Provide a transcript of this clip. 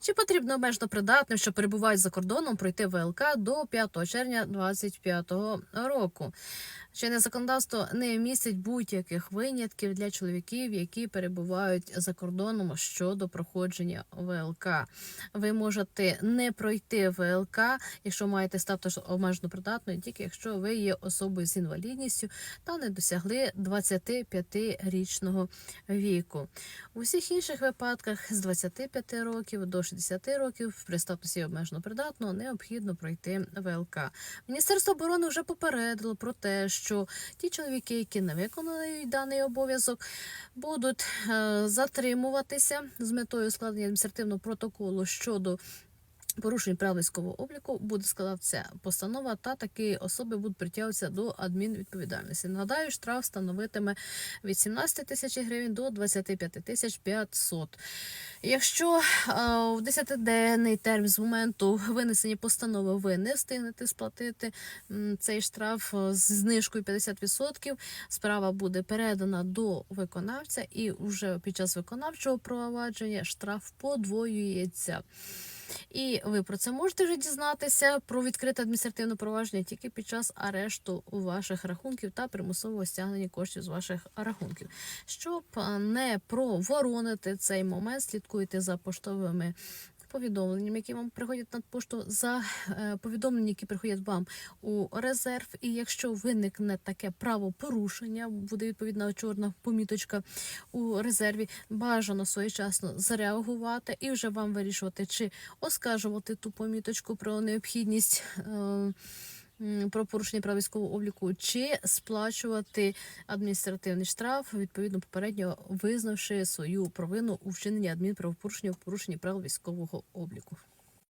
Чи потрібно обмежено придатним, що перебувають за кордоном, пройти ВЛК до 5 червня 2025 року? Чинне законодавство не містить будь-яких винятків для чоловіків, які перебувають за кордоном щодо проходження ВЛК. Ви можете не пройти ВЛК, якщо маєте статус обмежено придатної, тільки якщо ви є особою з інвалідністю та не досягли 25-річного віку. У всіх інших випадках з 25 років до 60 років при статусі обмежено придатного необхідно пройти ВЛК. Міністерство оборони вже попередило про те, що ті чоловіки, які не виконали даний обов'язок, будуть е, затримуватися з метою складення адміністративного протоколу щодо. Порушень прав військового обліку буде складатися постанова, та такі особи будуть притягуватися до адмінвідповідальності. Нагадаю, штраф становитиме від 17 тисяч гривень до 25 тисяч 500. Якщо в 10-денний термін з моменту винесення постанови ви не встигнете сплатити цей штраф з знижкою 50%, справа буде передана до виконавця, і вже під час виконавчого провадження штраф подвоюється. І ви про це можете вже дізнатися про відкрите адміністративне провадження тільки під час арешту ваших рахунків та примусового стягнення коштів з ваших рахунків. Щоб не проворонити цей момент, слідкуйте за поштовими. Повідомленнями, які вам приходять на пошту, за е, повідомлення, які приходять вам у резерв. І якщо виникне таке правопорушення, буде відповідна чорна поміточка у резерві, бажано своєчасно зареагувати і вже вам вирішувати, чи оскаржувати ту поміточку про необхідність. Е, про порушення прав військового обліку, чи сплачувати адміністративний штраф, відповідно попередньо визнавши свою провину у вчиненні адмінправопорушення в порушенні прав військового обліку.